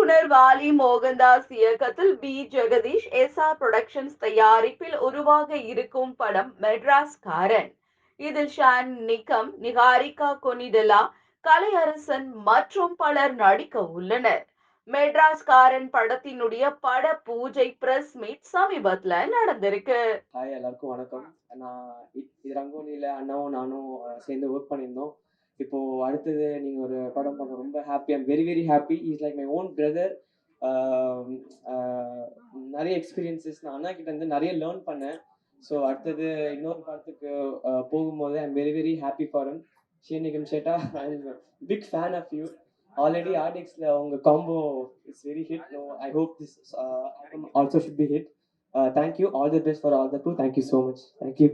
இயக்குனர் வாலி மோகன்தாஸ் இயக்கத்தில் B Jagadish SR productions தயாரிப்பில் உருவாக இருக்கும் படம் மெட்ராஸ் காரன் இதில் ஷான் நிக்கம் நிகாரிகா கொனிடலா கலையரசன் மற்றும் பலர் நடிக்க உள்ளனர். மெட்ராஸ் காரன் படத்தினுடைய பட பூஜை பிரஸ் மீட் சமீபத்துல நடந்திருக்கு ஹாய் எல்லாருக்கும் வணக்கம் நான் இ- இது ரங்கோலியில் அண்ணாவும் நானும் சேர்ந்து ஒர்க் பண்ணியிருந்தோம் இப்போ அடுத்தது நீங்கள் ஒரு படம் பண்ண ரொம்ப happy I'm very very happy is like my own brother நிறைய எக்ஸ்பீரியன்சஸ் நான் அண்ணா கிட்ட இருந்து நிறைய லேர்ன் பண்ணேன். ஸோ அடுத்தது இன்னொரு படத்துக்கு போகும்போது I'm very very happy for ஹம் ஷீனிகம் ஷேட்டா I big fan of you already ஆர்டிக்ஸில் உங்கள் combo it's very hit no I hope this also should be hit thank you all you. Best for all the two thank you so much thank you